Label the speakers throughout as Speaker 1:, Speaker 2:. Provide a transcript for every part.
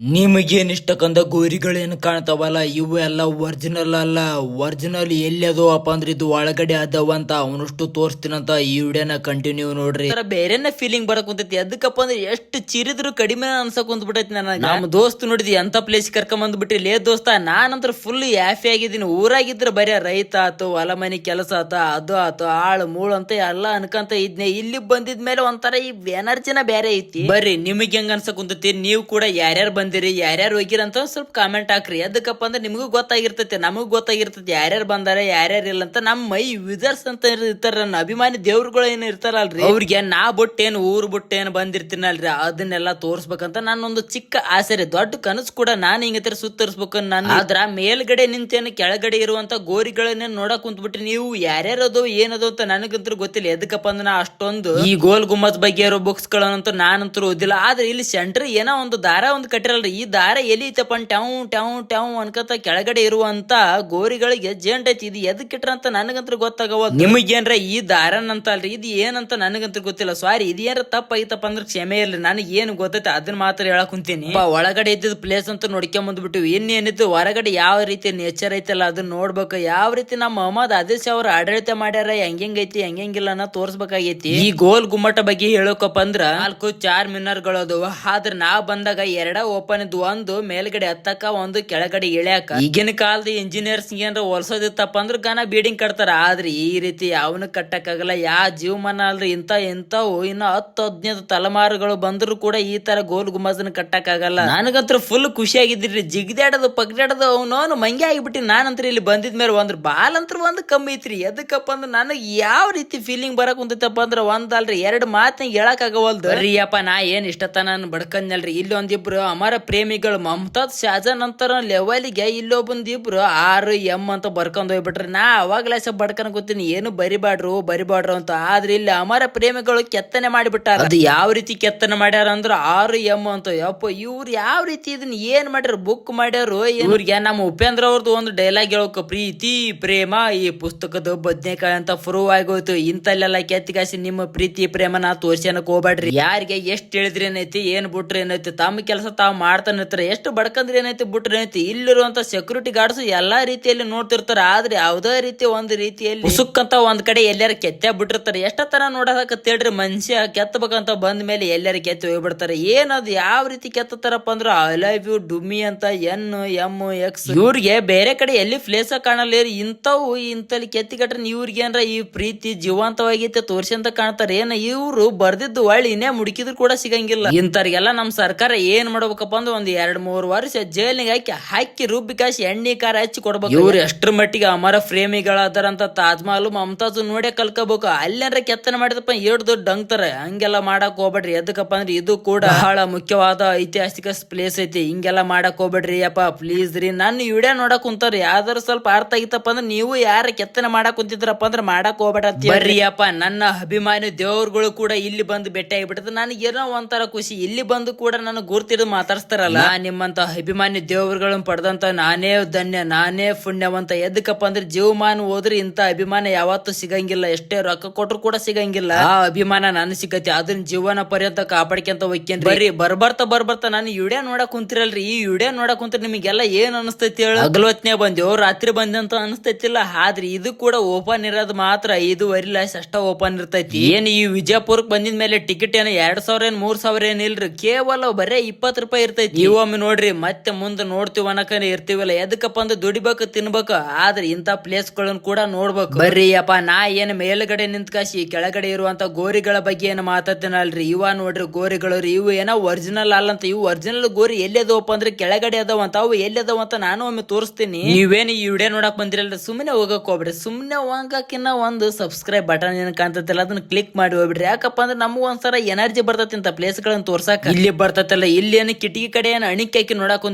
Speaker 1: ನಿಮಗೇನ್ ಇಷ್ಟಕ್ಕಂದ ಗೋರಿಗಳೇನು ಕಾಣ್ತಾವಲ್ಲ ಇವು ಎಲ್ಲ ಒರಿಜಿನಲ್ ಅಲ್ಲ. ಒರಿಜಿನಲ್ ಎಲ್ಲಿ ಅಪ್ಪ ಅಂದ್ರೆ ಇದು ಒಳಗಡೆ ಅದಾವಂತ ಅವನಷ್ಟು ತೋರಿಸ್ತೀನಂತ ಈ ವಿಡಿಯೋನ ಕಂಟಿನ್ಯೂ ನೋಡ್ರಿ.
Speaker 2: ಬೇರೆನ ಫೀಲಿಂಗ್ ಬರಕ್ ಕುಂತೈತಿ. ಅದಕ್ಕಪ್ಪ ಅಂದ್ರೆ ಎಷ್ಟು ಚಿರಿದ್ರು ಕಡಿಮೆ ಅನ್ಸಕ್ ಕುಂತ್ಬಿಟ್ಟೈತಿ ನನಗೆ. ನಮ್ಮ ದೋಸ್ತ್ ನೋಡಿದಿ ಎಂತ ಪ್ಲೇಸ್ ಕರ್ಕೊಂಡ್ ಬಂದ್ಬಿಟ್ರಿ ಲೇ ದೋಸ್ತ ನಾನಂತ್ರ ಫುಲ್ ಹ್ಯಾಪಿ ಆಗಿದ್ದೀನಿ. ಊರಾಗಿದ್ರೆ ಬರೀ ರೈತ ಆತು ಹೊಲ ಮನೆ ಕೆಲಸ ಆತ ಅದು ಆತು ಆಳು ಮೂಳು ಅಂತ ಎಲ್ಲ ಅನ್ಕಂತ ಇದ್ನೆ. ಇಲ್ಲಿ ಬಂದಿದ್ಮೇಲೆ ಒಂಥರ ಈ ಎನರ್ಜಿನ ಬೇರೆ ಐತಿ. ಬರ್ರಿ ನಿಮಗೆ ಹೆಂಗ ಅನ್ಸಕ್ ಕುಂತೈತಿ? ನೀವು ಕೂಡ ಯಾರ್ಯಾರು ಬಂದಿರಿ ಯಾರ್ಯಾರು ಹೋಗಿರಂತ ಸ್ವಲ್ಪ ಕಾಮೆಂಟ್ ಹಾಕ್ರಿ. ಅದಕ್ಕಪ್ಪ ಅಂದ್ರೆ ನಿಮಗೂ ಗೊತ್ತಾಗಿರ್ತೈತಿ ನಮಗೂ ಗೊತ್ತಾಗಿರ್ತೈತಿ. ಯಾರ್ಯಾರು ಬಂದಾರೆ ಯಾರ್ಯಾರು ಇಲ್ಲ ಅಂತ ನಮ್ಮ ಮೈ ವಿದರ್ಸ್ ಅಂತ ಇರ್ತಾರ ನನ್ನ ಅಭಿಮಾನಿ ದೇವ್ರುಗಳು ಏನು ಇರ್ತಾರಲ್ರಿ? ಅವ್ರಿಗೆ ನಾ ಬುಟ್ಟೇನು ಊರ್ ಬುಟ್ಟೇನು ಬಂದಿರ್ತೀನಲ್ರಿ ಅದನ್ನೆಲ್ಲ ತೋರ್ಸ್ಬೇಕಂತ ಒಂದು ಚಿಕ್ಕ ಆಸೆ ರೀ. ದೊಡ್ಡ ಕನಸು ಕೂಡ ನಾನು ಹಿಂಗತರ ಸುತ್ತರಿಸ್ಬೇಕು ನಾನು ಅದ್ರ ಮೇಲ್ಗಡೆ ನಿಂತೇನು ಕೆಳಗಡೆ ಇರುವಂತ ಗೋರಿಗಳನ್ನ ನೋಡಕ್ ಕುಂತ್ಬಿಟ್ರಿ. ನೀವು ಯಾರ್ಯಾರು ಅದು ಏನದು ಅಂತ ನನಗಂತೂ ಗೊತ್ತಿಲ್ಲ. ಎದಕ್ಕಪ್ಪ ಅಂದ್ರೆ ನಾ ಅಷ್ಟೊಂದು ಈ ಗೋಲ್ ಗುಮ್ಮತ್ ಬಗ್ಗೆ ಇರೋ ಬುಕ್ಸ್ ಗಳನ್ನಂತೂ ನಾನಂತೂ ಓದಿಲ್ಲ. ಆದ್ರೆ ಇಲ್ಲಿ ಸೆಂಟರ್ ಏನೋ ಒಂದು ದಾರ ಒಂದು ಕಟ್ಟಿರಲ್ರಿ ಈ ದಾರ ಎಲ್ಲಿ ಐತಪ್ಪ ಟ್ಯಾವ್ ಟ್ಯಾವ್ ಟ್ಯಾವ್ ಅನ್ಕತ ಕೆಳಗಡೆ ಇರುವಂತ ಗೋರಿಗಳಿಗೆ ಜೇಂಟ್ ಐತಿ ಇದು ಎದಕ್ ನನಗಂತ್ರ ಅಂತ ನನಗಂತೂ ಗೊತ್ತಾಗವ. ನಿಮಗೇನ್ರ ಈ ದಾರನಂತ ಅಲ್ರಿ ಇದು ಏನಂತ ನನಗಂತ್ರ ಗೊತ್ತಿಲ್ಲ. ಸಾರಿ ಇದು ಏನಾರ ತಪ್ಪ ಐತಪ್ಪ ಅಂದ್ರೆ ಕ್ಷಮೆ ಇರ್ಲಿ ನನಗೆ ಏನು ಗೊತ್ತೈತೆ ಅದನ್ನ ಮಾತ್ರ ಹೇಳಕ್ ಕುಂತೀನಿ. ಒಳಗಡೆ ಇದ್ದಿದ್ ಪ್ಲೇಸ್ ಅಂತ ನೋಡ್ಕೊಂಡ್ ಬಂದ್ಬಿಟ್ಟು ಇನ್ನೇನಿತ್ತು ಹೊರಗಡೆ ಯಾವ ರೀತಿ ನೇಚರ್ ಐತಲ್ಲ ಅದನ್ನ ನೋಡ್ಬೇಕು. ಯಾವ ರೀತಿ ನಮ್ಮ ಮೊಹಮ್ಮದ್ ಆದೇಶ್ ಅವ್ರ ಆಡಳಿತ ಮಾಡ್ಯಾರ ಹೆಂಗೈತಿ ಹೆಂಗಿಲ್ಲ ಅನ್ನೋ ತೋರ್ಸ್ಬೇಕಾಗೈತಿ. ಈ ಗೋಲ್ ಗುಮ್ಮಟ ಬಗ್ಗೆ ಹೇಳೋಕಪ್ಪ ಅಂದ್ರ ನಾಲ್ಕು ಚಾರ್ ಮಿನರ್ಗಳು ಅದಾವ. ಆದ್ರ ನಾ ಬಂದಾಗ ಎರಡ ಓಪನ್ ಇದ್ದು ಒಂದು ಮೇಲ್ಗಡೆ ಹತ್ತಕ ಒಂದು ಕೆಳಗಡೆ ಇಳ್ಯಾಕ. ಈಗಿನ ಕಾಲದ ಇಂಜಿನಿಯರ್ಸ್ ಏನಾರ ಹೊಲ್ಸೋದಿತ್ತಪ್ಪ ಅಂದ್ರ ಘನ ಬೀಡಿಂಗ್ ಕಟ್ತಾರ. ಆದ್ರೆ ಈ ರೀತಿ ಯಾವನು ಕಟ್ಟಕ್ಕಾಗಲ್ಲ. ಯಾ ಜೀವಮಾನ ಅಲ್ರಿ ಇಂತ ಇಂಥವು ಇನ್ನು ಹತ್ತು ಹದಿನೈದು ತಲೆಮಾರುಗಳು ಬಂದ್ರು ಕೂಡ ಈ ತರ ಗೋಲ್ ಗುಮ್ಮಸನ ಕಟ್ಟಕ್ಕಾಗಲ್ಲ. ನನಗಂತ್ರ ಫುಲ್ ಖುಷಿ ಆಗಿದ್ರಿ ಜಿಗ್ದಾಡೋದು, ಪಗ್ದಾಡೋದು ಅವನವನು ಮಂಗೆ ಆಗಿಬಿಟ್ಟು ನಾನಂತ್ರ ಇಲ್ಲಿ ಬಂದಿದ ಮೇಲೆ ಒಂದ್ರ ಬಾಲ್ ಅಂತ್ರ ಒಂದು ಕಮ್ಮಿ ಐತ್ರಿ. ಎದಕ್ಕಪ್ಪ ಅಂದ್ರೆ ನನಗೆ ಯಾವ ರೀತಿ ಫೀಲಿಂಗ್ ಬರಕ್ ಕುಂತೈತಪ್ಪ ಅಂದ್ರೆ ಒಂದ್ ಅಲ್ರಿ. ಎರಡು ಮಾತಿನ ಹೇಳಕ್ ಆಗವಲ್ದು. ರೀಯಪ್ಪ ನಾ ಏನ್ ಇಷ್ಟತನ ನಾನು ಬಡ್ಕಂದ್ನಲ್ರಿ. ಇಲ್ಲಿ ಒಂದಿಬ್ರು ಅಮರ ಪ್ರೇಮಿಗಳು ಮಮತಾಜ್ ಶಾಜಾನ್ ಅಂತಾರ ಲೆವೆಲ್ಗೆ ಇಲ್ಲೊಬ್ಬಂದಿಬ್ರು ಆರು ಎಂ ಅಂತ ಬರ್ಕೊಂಡ್ ಹೋಗ್ಬಿಟ್ರಿ. ನಾ ಅವಾಗ್ಲೇ ಸ ಬಡ್ಕನ್ ಗೊತ್ತೀನಿ ಏನು ಬರಿಬಾಡ್ರು ಬರಿಬಾಡ್ರು ಅಂತ. ಆದ್ರೆ ಇಲ್ಲಿ ಅಮರ ಪ್ರೇಮಿಗಳು ಕೆತ್ತನೆ ಮಾಡಿಬಿಟ್ಟಾರ. ಅದು ಯಾವ ರೀತಿ ಕೆತ್ತನೆ ಮಾಡ್ಯಾರ ಅಂದ್ರ ಆರು ಎಂ ಅಂತ. ಯಪ್ಪ ಇವ್ರು ಯಾವ ರೀತಿ ಇದನ್ನ ಏನ್ ಮಾಡ್ಯಾರ ಬುಕ್ ಮಾಡ್ಯಾರು ಇವ್ರಿಗೆ ನಮ್ಮ ಉಪೇಂದ್ರ ಅವ್ರದ್ದು ಒಂದು ಡೈಲಾಗ್ ಹೇಳೋಕ ಪ್ರೀತಿ ಪ್ರೇಮ ಈ ಪುಸ್ತಕದ ಬದ್ನೆಕಾಯಿ ಅಂತ ಪ್ರೂವ್ ಆಗೋಯ್ತು. ಇಂತಲ್ಲೆಲ್ಲ ಕೆತ್ತಿಗಾಸಿ ನಿಮ್ಮ ಪ್ರೀತಿ ಪ್ರೇಮನ ಅನ್ನಕ್ ಹೋಗ್ಬೇಡ್ರಿ ಯಾರಿಗೆ ಎಷ್ಟ್ ಹೇಳಿದ್ರೆ ಏನೈತಿ ಏನ್ ಬಿಟ್ರಿ ಏನೈತಿ ತಮ್ಮ ಕೆಲಸ ತಾವ್ ಮಾಡ್ತಾನೆ ಇರ್ತಾರೆ. ಎಷ್ಟು ಬಡ್ಕಂದ್ರೆ ಏನೈತಿ ಬಿಟ್ರೆ ಏನೈತಿ? ಇಲ್ಲಿರುವಂತ ಸೆಕ್ಯೂರಿಟಿ ಗಾರ್ಡ್ಸ್ ಎಲ್ಲಾ ರೀತಿಯಲ್ಲಿ ನೋಡ್ತಿರ್ತಾರೆ. ಆದ್ರೆ ಯಾವ್ದೇ ರೀತಿ ಒಂದು ರೀತಿಯಲ್ಲಿ ಉಸುಕ್ಕಂತ ಒಂದ್ ಕಡೆ ಎಲ್ಲಾರು ಕೆತ್ತ ಬಿಟ್ಟಿರ್ತಾರೆ. ಎಷ್ಟ ತರ ನೋಡಕತ್ತೇಳ್ರಿ ಮನುಷ್ಯ ಕೆತ್ತಬೇಕಂತ ಬಂದ ಮೇಲೆ ಎಲ್ಲಾರು ಕೆತ್ತಿ ಹೋಗ್ಬಿಡ್ತಾರೆ. ಏನದು ಯಾವ ರೀತಿ ಕೆತ್ತತಾರಪ್ಪ ಅಂದ್ರ ಐ ಲವ್ ಯು ಡುಮಿ ಅಂತ ಎನ್ ಎಂ ಎಕ್ಸ್ ಇವ್ರಿಗೆ ಬೇರೆ ಕಡೆ ಎಲ್ಲಿ ಪ್ಲೇಸ್ ಕಾಣಲ್ಲ ಇಂಥವು ಇಂತಲ್ಲಿ ಕೆತ್ತಿಕಟ್ರೆ ಇವ್ರಿಗೆ ಏನ್ರ ಈ ಪ್ರೀತಿ ಜೀವಂತವಾಗೈತೆ ಅಂತ ಕಾಣ್ತಾರೆ. ಏನ ಇವ್ರು ಬರ್ದಿದ್ದು ಒಳ್ಳೆ ಇನ್ನೇ ಮುಡುಕಿದ್ರು ಕೂಡ ಸಿಗಂಗಿಲ್ಲ. ಇಂಥವ್ರಿಗೆಲ್ಲ ನಮ್ ಸರ್ಕಾರ ಏನ್ ಮಾಡ್ಬೇಕಪ್ಪ ಅಂದ್ರೆ ಒಂದು ಎರಡ್ ಮೂರ್ ವರ್ಷ ಜೈಲಿಗೆ ಹಾಕಿ ಹಾಕಿ ರುಬ್ಬಿ ಕಾಸಿ ಎಣ್ಣೆ ಕಾರ ಹಚ್ಚಿ ಕೊಡ್ಬೇಕು ಇವ್ರು ಎಷ್ಟ್ರ ಮಟ್ಟಿಗೆ ಅಮರ ಪ್ರೇಮಿಗಳಾದಾರಂತ ತಾಜ್ ಮಹಲ್ ಮಮತಾಜ್ ನೋಡೇ ಕಲ್ಕೋಬೇಕು. ಅಲ್ಲೇನ್ರ ಕೆತ್ತನೆ ಮಾಡಿದಪ್ಪ ಎರಡು ದೊಡ್ಡ ಅಂಗ್ತಾರೆ ಹಂಗೆಲ್ಲ ಮಾಡಕ್ ಹೋಗ್ಬೇಡ್ರಿ. ಎದಕ್ಕಪ್ಪ ಅಂದ್ರೆ ಇದು ಕೂಡ ಬಹಳ ಮುಖ್ಯವಾದ ಐತಿಹಾಸಿಕ ಪ್ಲೇಸ್ ಐತಿ. ಹಿಂಗೆಲ್ಲ ಮಾಡಕ್ ಹೋಗ್ಬೇಡ್ರಿ ಅಪ್ಪ. ಪ್ಲೀಸ್ ರೀ. ನನ್ನ ವಿಡಿಯೋ ನೋಡಕ್ ಕುಂತಾರ ಯಾವ್ದಾರು ಸ್ವಲ್ಪ ಅರ್ಥ ಆಗಿತ್ತಪ್ಪ ಅಂದ್ರೆ ನೀವು ಯಾರ ಕೆತ್ತನೆ ಮಾಡಕ್ ಕುಂತಿದ್ರಪ್ಪ ಅಂದ್ರೆ ಮಾಡಕ್ ಹೋಗ್ಬೇಡ ಬರ್ರಿ ಅಪ್ಪ. ನನ್ನ ಅಭಿಮಾನಿ ದೇವ್ರುಗಳು ಕೂಡ ಇಲ್ಲಿ ಬಂದು ಭೇಟಿ ಆಗಿಬಿಟ್ಟದ ನನಗೆ ಏನೋ ಒಂಥರ ಖುಷಿ. ಇಲ್ಲಿ ಬಂದು ಕೂಡ ನನಗೆ ಗುರ್ತಿಡಿದು ಮಾತಾಡ್ಸ್ತಾರಲ್ಲ ನಾ ನಿಮ್ಮಂತ ಅಭಿಮಾನಿ ದೇವರುಗಳನ್ನ ಪಡೆದಂತ ನಾನೇ ಧನ್ಯ ನಾನೇ ಪುಣ್ಯವಂತ. ಎದಕ್ಕಪ್ಪ ಅಂದ್ರೆ ಜೀವಮಾನ ಹೋದ್ರೆ ಇಂತ ಅಭಿಮಾನ ಯಾವತ್ತೂ ಸಿಗಂಗಿಲ್ಲ. ಎಷ್ಟೇ ರೊಕ್ಕ ಕೊಟ್ರು ಕೂಡ ಸಿಗಂಗಿಲ್ಲ. ಆ ಅಭಿಮಾನ ನಾನು ಸಿಗತ್ತೆ. ಅದನ್ನ ಜೀವನ ಪರ್ಯಂತ ಕಾಪಾಡ್ಕೊಂತ ಹೋಗ್ಯೇನ್ರಿ. ಬರ್ರಿ ಬರ್ಬರ್ತಾ ಬರ್ಬರ್ತಾ ನಾನು ವಿಡಿಯೋ ನೋಡಕ್ ಕುಂತಿರಲ್ರಿ. ಈ ವಿಡಿಯೋ ನೋಡಕ್ ಕುಂತ್ರೆ ನಿಮಗೆಲ್ಲ ಏನ್ ಅನಸ್ತೈತಿ ಹೇಳ? ಹಗಲೊತ್ನೇ ಬಂದೇವ್ ರಾತ್ರಿ ಬಂದಂತ ಅನಿಸ್ತೈತಿಲ್ಲ. ಆದ್ರೆ ಇದು ಕೂಡ ಓಪನ್ ಇರೋದು ಮಾತ್ರ ಐದುವರೆ ಲಾಸ್ ಅಷ್ಟ ಓಪನ್ ಇರ್ತೈತಿ. ಏನ್ ಈ ವಿಜಯಪುರಕ್ ಬಂದಿದ್ಮೇಲೆ ಟಿಕೆಟ್ ಏನ ಎರಡ್ ಸಾವಿರ ಏನ್ ಮೂರ್ ಸಾವಿರ ಏನ್ ಇಲ್ರಿ? ಕೇವಲ ಬರೇ ಇಪ್ಪತ್ ರೂಪಾಯಿ ಇರ್ತೈತಿ. ಒಮ್ಮೆ ನೋಡ್ರಿ ಮತ್ತೆ ಮುಂದೆ ನೋಡ್ತೀವಿ ಅನ್ನಕನ ಇರ್ತೀವಲ್ಲ. ಎದಕ್ಕಪ್ಪ ಅಂದ್ರೆ ದುಡಿಬೇಕು ತಿನ್ಬೇಕು. ಆದ್ರೆ ಇಂತ ಪ್ಲೇಸ್ ಗಳನ್ನ ಕೂಡ ನೋಡ್ಬೇಕು. ಬರ್ರಿ ಅಪ್ಪ ನಾ ಏನ್ ಮೇಲ್ಗಡೆ ನಿಂತ್ಕಾಶಿ ಕೆಳಗಡೆ ಇರುವಂತ ಗೋರಿಗಳ ಬಗ್ಗೆ ಏನು ಮಾತಾಡ್ತೀನಲ್ರಿ? ಇವ ನೋಡ್ರಿ ಗೋರಿಗಳು ಇವು ಏನೋ ಒರಿಜಿನಲ್ ಅಲ್ಲಂತ ಇವು ಒರಿಜಿನಲ್ ಗೋರಿ ಎಲ್ಲಿ ಅದಾವಪ್ಪ ಅಂದ್ರೆ ಕೆಳಗಡೆ ಅದಾವಂತ ಅವು ಎಲ್ಲಿ ಅದಾವಂತ ನಾನು ಒಮ್ಮೆ ತೋರಿಸ್ತೀನಿ. ನೀವೇನು ಈ ವಿಡಿಯೋ ನೋಡಕ್ ಬಂದಿರಲ್ಲ ಸುಮ್ಮನೆ ಹೋಗಕ್ ಹೋಗ್ಬಿಡ್ರಿ. ಸುಮ್ಮನೆ ಹೋಗಕ್ಕಿನ್ನ ಒಂದು ಸಬ್ಸ್ಕ್ರೈಬ್ ಬಟನ್ ಏನ್ ಕಾಣ್ತೈತಿಲ್ಲ ಅದನ್ನ ಕ್ಲಿಕ್ ಮಾಡಿ ಹೋಗ್ಬಿಡ್ರಿ. ಯಾಕಪ್ಪ ಅಂದ್ರೆ ನಮಗೂ ಒಂದ್ಸಲ ಎನರ್ಜಿ ಬರ್ತೈತಿ ಅಂತ ಪ್ಲೇಸ್ ಗಳನ್ನ ತೋರ್ಸಾಕ ಇಲ್ಲಿ ಬರ್ತೈತಲ್ಲ ಇಲ್ಲಿ ಏನು ಕಿಟಕಿ ಕಡೆ ಏನು ಅಣಿಕೆ ಹಾಕಿ ನೋಡಕ್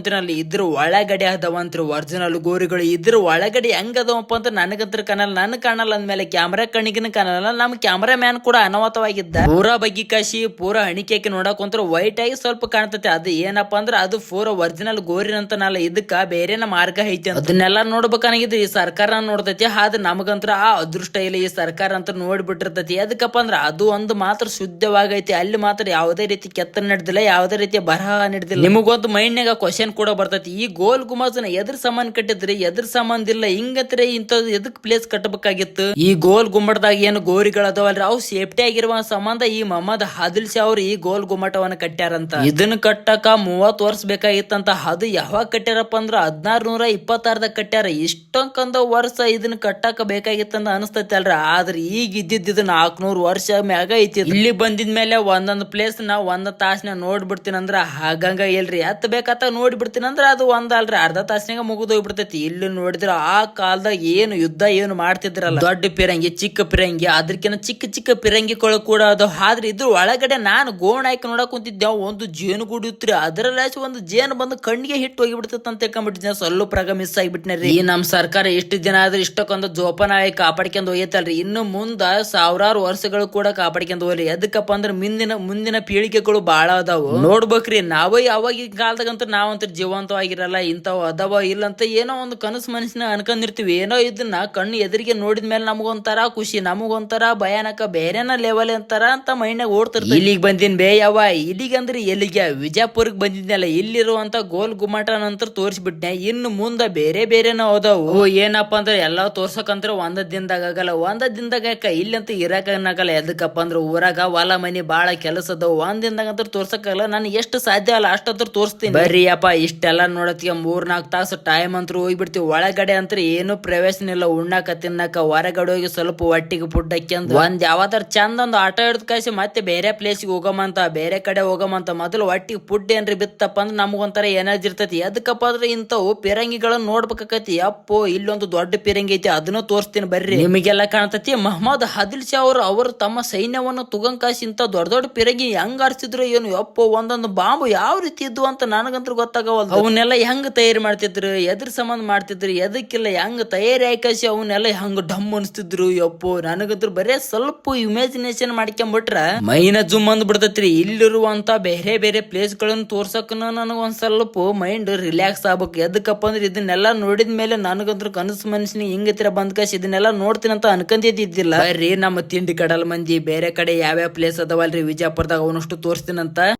Speaker 2: ಇದ್ರ, ಒಳಗಡೆ ಅದಾವಂತ್ರಿ ಒರಿಜಿನಲ್ ಗೋರಿಗಳು ಇದ್ರ, ಒಳಗಡೆ ಹೆಂಗ್ ಅದಾವಪ್ಪ ಅಂತ ನನಗಂತ್ರ ಕಾಣಲ್ಲ, ನನ್ ಕಾಣಲ್ಲ ಅಂದ್ಮೇಲೆ ಕ್ಯಾಮ್ರಾ ಕಣ್ಣಿಗಿನ ಕಾಣಲ್ಲ, ನಮ್ ಕ್ಯಾಮ್ರಾ ಮ್ಯಾನ್ ಕೂಡ ಅನಾಹುತವಾಗಿದ್ದ. ಪೂರಾ ಬಗ್ಗಿ ಕಾಶಿ ಪೂರಾ ಅಣಿಕೆ ಹಾಕಿ ನೋಡಕ್ ಕುಂತ್ರ ವೈಟ್ ಆಗಿ ಸ್ವಲ್ಪ ಕಾಣ್ತತೆ. ಅದು ಏನಪ್ಪ ಅಂದ್ರೆ ಅದು ಪೂರಾ ಒರಿಜಿನಲ್ ಗೋರಿ ಅಂತನಲ್ಲ ಇದಕ್ಕ ಬೇರೆನ ಮಾರ್ಗ ಐತಿ. ಅದನ್ನೆಲ್ಲ ನೋಡ್ಬೇಕಾಗಿದ್ರೆ ಈ ಸರ್ಕಾರ ನೋಡ್ತೈತಿ, ಆದ್ರೆ ನಮಗಂತ್ರ ಆ ಅದೃಷ್ಟ ಇಲ್ಲ, ಈ ಸರ್ಕಾರ ಅಂತ ನೋಡ್ಬಿಟ್ಟಿರ್ತೈತಿ. ಅದಕ್ಕಪ್ಪ ಅಂದ್ರ ಅದು ಒಂದು ಮಾತ್ರ ಶುದ್ಧವಾಗೈತಿ, ಅಲ್ಲಿ ಮಾತ್ರ ಯಾವುದೇ ರೀತಿ ಕೆತ್ತನೆ ನಡೆದಿಲ್ಲ, ಯಾವುದೇ ರೀತಿ ಬರಹ ನಡೆದಿಲ್ಲ. ಗೊತ್ತಾಗೋದಿಲ್ಲ ನಿಮಗೊಂದು ಮೈಂಡ್ನಾಗ ಕ್ವಶನ್ ಕೂಡ ಬರ್ತೈತಿ. ಈ ಗೋಲ್ ಗುಮಾಜನ ಎದ್ರ ಸಾಮಾನ್ ಕಟ್ಟಿದ್ರಿ, ಎದ್ರ ಸಾಮಾನ್ ಇಲ್ಲ ಹಿಂಗತ್ರಿ ಇಂಥದ್ದು ಎದಕ್ ಪ್ಲೇಸ್ ಕಟ್ಟಬೇಕಾಗಿತ್ತು ಈ ಗೋಲ್ ಗುಮ್ಮಟದಾಗ ಏನು ಗೋರಿಗಳದವಲ್ರಿ? ಅವು ಸೇಫ್ಟಿ ಆಗಿರುವ ಸಂಬಂಧ ಈ ಮೊಹಮ್ಮದ್ ಹಾದಿಲ್ ಶಾ ಅವ್ರು ಈ ಗೋಲ್ ಗುಮ್ಮಟವನ್ನ ಕಟ್ಟ್ಯಾರಂತ. ಇದನ್ನ ಕಟ್ಟಕ ಮೂವತ್ ವರ್ಷ ಬೇಕಾಗಿತ್ತಂತ, ಅದು ಯಾವಾಗ ಕಟ್ಟ್ಯಾರಪ್ಪ ಅಂದ್ರ ಹದಿನಾರು ನೂರ ಇಪ್ಪತ್ತಾರದಾಗ ಕಟ್ಟ್ಯಾರ. ಇಷ್ಟಕ್ಕಂದ ವರ್ಷ ಇದನ್ನ ಕಟ್ಟಕ ಬೇಕಾಗಿತ್ತಂತ ಅನಿಸ್ತೈತಿ ಅಲ್ರಿ ಆದ್ರೆ ಈಗ ಇದ್ದಿದ್ದು ನಾಲ್ಕನೂರು ವರ್ಷ ಮ್ಯಾಗ ಐತಿ ಇಲ್ಲಿ ಬಂದಿದ್ಮೇಲೆ ಒಂದೊಂದು ಪ್ಲೇಸ್ ನಾ ಒಂದ್ ತಾಸ್ನ್ಯಾಗ ನೋಡ್ಬಿಡ್ತೀನಿ ಅಂದ್ರ ಹಾಗಂಗ ಇಲ್ರಿ ಹತ್ ಬೇಕತ್ತ ನೋಡಿ ಬಿಡ್ತೀನಂದ್ರೆ ಅದು ಒಂದ್ ಅಲ್ರಿ. ಅರ್ಧ ತಾಸಿನಾಗ ಮುಗಿದು ಹೋಗ್ಬಿಡ್ತೈತಿ. ಇಲ್ಲಿ ನೋಡಿದ್ರ ಆ ಕಾಲದಾಗ ಏನು ಯುದ್ಧ ಏನು ಮಾಡ್ತಿದ್ರಲ್ಲ. ದೊಡ್ಡ ಪಿರಂಗಿ ಚಿಕ್ಕ ಪಿರಂಗಿ ಅದಕ್ಕಿಂತ ಚಿಕ್ಕ ಚಿಕ್ಕ ಪಿರಂಗಿಗಳು ಕೂಡ ಅದು ಆದ್ರೆ ಇದ್ರ ಒಳಗಡೆ ನಾನು ಗೋಣ ಹಾಕಿ ನೋಡಕ್ ಕುಂತಿದ್ದೆ ಒಂದು ಜೇನು ಗೂಡು ಇತ್ರಿ ಅದರಲ್ಲಿ ಒಂದು ಜೇನು ಬಂದು ಕಣ್ಣಿಗೆ ಹಿಟ್ಟು ಹೋಗಿಬಿಡ್ತೈತೆ ಅಂತ ತಿಳ್ಕೊಂಡ್ಬಿಟ್ಟಿದ್ದೆ ಸ್ವಲ್ಪ ಪ್ರಗ ಮಿಸ್ ಆಗಿಬಿಟ್ನರಿ ರೀ. ಈ ನಮ್ ಸರ್ಕಾರ ಇಷ್ಟು ದಿನ ಆದ್ರೆ ಇಷ್ಟಕ್ಕೊಂದು ಜೋಪಾನ ಆಗಿ ಕಾಪಾಡ್ಕೊಂಡ್ ಹೋಯ್ತಲ್ರಿ ಇನ್ನು ಮುಂದ ಸಾವಿರಾರು ವರ್ಷಗಳು ಕೂಡ ಕಾಪಾಡ್ಕೊಂಡು ಹೋಗ್ರಿ ಎದಕ್ಕಪ್ಪ ಅಂದ್ರೆ ಮುಂದಿನ ಮುಂದಿನ ಪೀಳಿಗೆಗಳು ಬಹಳ ಅದಾವು. ನೋಡ್ಬೇಕ್ರಿ ನಾವೇ ಯಾವಾಗಿನ ನಾವಂತೂ ನಾವಂತ ಜೀವಂತವಾಗಿರಲ್ಲ ಇಂಥವು ಅದಾವ ಇಲ್ಲ ಅಂತ ಏನೋ ಒಂದು ಕನಸು ಮನಸ್ಸಿನ ಅನ್ಕೊಂಡಿರ್ತೀವಿ. ಏನೋ ಇದನ್ನ ಕಣ್ಣು ಎದುರಿಗೆ ನೋಡಿದ ಮೇಲೆ ನಮಗೊಂಥರ ಖುಷಿ ನಮಗೊಂಥರ ಭಯಾನಕ ಬೇರೆನ ಲೆವೆಲ್ ಅಂತಾರ ಅಂತ ಮೈಂಡ್ನಾಗ ಓಡ್ತಿರ್ತೀವಿ ಇಲ್ಲಿಗೆ ಬಂದಿನ ಬೇ ಯಾವ ಇಲ್ಲಿಗೆ ಅಂದ್ರೆ ಎಲ್ಲಿಗೆ? ವಿಜಯಪುರಕ್ಕೆ ಬಂದಿದ್ನಲ್ಲ ಇಲ್ಲಿರುವಂತ ಗೋಲ್ ಗುಮ್ಮಟ ನಂತರ ತೋರಿಸ್ಬಿಟ್ನೆ. ಇನ್ನು ಮುಂದ ಬೇರೆ ಬೇರೆನ ಹೋದವು ಅವು ಏನಪ್ಪ ಅಂದ್ರೆ ಎಲ್ಲಾ ತೋರ್ಸಕಂತ್ರ ಒಂದ ದಿನದಾಗ ಆಗಲ್ಲ ಒಂದ ದಿನದಾಗ ಯಾಕ? ಇಲ್ಲಂತ ಇರಾಕ ಆಗಲ್ಲ. ಎದಕ್ಕಪ್ಪ ಅಂದ್ರೆ ಊರಾಗ ಹೊಲ ಮನಿ ಬಾಳ ಕೆಲಸ ಅದಾವ. ಒಂದ್ ದಿನದಾಗ ಅಂತ ತೋರ್ಸಕ್ಕಾಗಲ್ಲ ನಾನು ಎಷ್ಟು ಸಾಧ್ಯ ಅಲ್ಲ ಅಷ್ಟಂತ್ರ ತೋರಿಸ್ತೀನಿ. ಬರ್ರಿ ಅಪ್ಪ ಇಷ್ಟೆಲ್ಲ ನೋಡತ್ಗೆ ಮೂರ್ ನಾಲ್ಕು ತಾಸು ಟೈಮ್ ಅಂತೂ ಹೋಗ್ಬಿಡ್ತೀವಿ ಒಳಗಡೆ ಅಂತ ಏನು ಪ್ರವೇಶನ ಇಲ್ಲ. ಉಣ್ಣಾಕ ತಿನ್ನಕ ಹೊರಗಡೆ ಹೋಗಿ ಸ್ವಲ್ಪ ಒಟ್ಟಿಗೆ ಫುಡ್ ಅಂತ ಒಂದ್ ಯಾವತ್ತಾರ ಚಂದ ಒಂದು ಆಟ ಹಿಡ್ದು ಕಾಯಿಸಿ ಮತ್ತೆ ಬೇರೆ ಪ್ಲೇಸ್ಗೆ ಹೋಗಮಂತ ಬೇರೆ ಕಡೆ ಹೋಗಮಂತ ಮೊದಲು ಒಟ್ಟಿಗೆ ಫುಡ್ ಏನ್ರಿ ಬಿತ್ತಪ್ಪ ಅಂದ್ರೆ ನಮಗೊಂಥರ ಎನರ್ಜಿ ಇರ್ತೈತಿ. ಅದಕ್ಕಪ್ಪ ಅಂದ್ರೆ ಇಂಥವು ಪಿರಂಗಿಗಳನ್ನ ನೋಡ್ಬೇಕಾಕತಿ. ಅಪ್ಪೋ ಇಲ್ಲೊಂದು ದೊಡ್ಡ ಪಿರಂಗಿ ಐತಿ ಅದನ್ನು ತೋರಿಸ್ತೀನಿ ಬರ್ರಿ. ನಿಮಗೆಲ್ಲ ಕಾಣ್ತತಿ? ಮಹಮ್ಮದ್ ಹದಿಲ್ ಶಾ ಅವರು ಅವರು ತಮ್ಮ ಸೈನ್ಯವನ್ನು ತುಗಂಕಾಸಿ ಇಂಥ ದೊಡ್ಡ ದೊಡ್ಡ ಪಿರಂಗಿ ಹೆಂಗ್ ಆರಿಸಿದ್ರು ಏನು? ಅಪ್ಪೋ ಒಂದೊಂದು ಬಾಂಬು ಯಾವ ರೀತಿ ಇದ್ವು ಅಂತ ನನಗಂತೂ ಗೊತ್ತಾಗವಲ್ದು. ಅವನ್ನೆಲ್ಲ ಹೆಂಗ್ ತಯಾರಿ ಮಾಡ್ತಿದ್ರು, ಎದ್ರ ಸಂಬಂಧ ಮಾಡ್ತಿದ್ರು, ಎದಕ್ಕಿಲ್ಲ ಹೆಂಗ್ ತಯಾರಿ ಆಯ್ಕಾಸಿ ಅವನ್ನೆಲ್ಲ ಹೆಂಗ್ ಡಮ್ ಅನ್ಸ್ತಿದ್ರು, ಯಪ್ಪೋ, ನನಗಂತೂ ಬರೇ ಸ್ವಲ್ಪ ಇಮ್ಯಾಜಿನೇಷನ್ ಮಾಡ್ಕೊಂಡ್ಬಿಟ್ರ ಮೈನ ಜುಮ್ ಅಂದ್ ಬಿಡ್ತೈತ್ರಿ ಇಲ್ಲಿರುವಂತ ಬೇರೆ ಬೇರೆ ಪ್ಲೇಸ್ ಗಳನ್ನ ತೋರ್ಸಕ್ ನನಗ ಒಂದ್ ಸ್ವಲ್ಪ ಮೈಂಡ್ ರಿಲ್ಯಾಕ್ಸ್ ಆಗ್ಬೇಕು. ಎದಕ್ಕಪ್ಪ ಅಂದ್ರೆ ಇದನ್ನೆಲ್ಲ ನೋಡಿದ ಮೇಲೆ ನನಗಂತೂ ಕನಸು ಮನಸ್ಸಿನ ಹಿಂಗತ್ತಿರ ಬಂದ್ ಕಾಶ್, ಇದನ್ನೆಲ್ಲ ನೋಡ್ತೀನಿ ಅಂತ ಅನ್ಕೊಂಡಿದ್ದಿಲ್ಲ ರೀ ನಮ್ಮ ತಿಂಡಿ ಕಡಲ್ ಮಂದಿ, ಬೇರೆ ಕಡೆ ಯಾವ್ಯಾವ ಪ್ಲೇಸ್ ಅದಾವಲ್ರಿ ವಿಜಯಪುರದಾಗ ಅವನಷ್ಟು ತೋರಿಸ್ತೀನಂತ.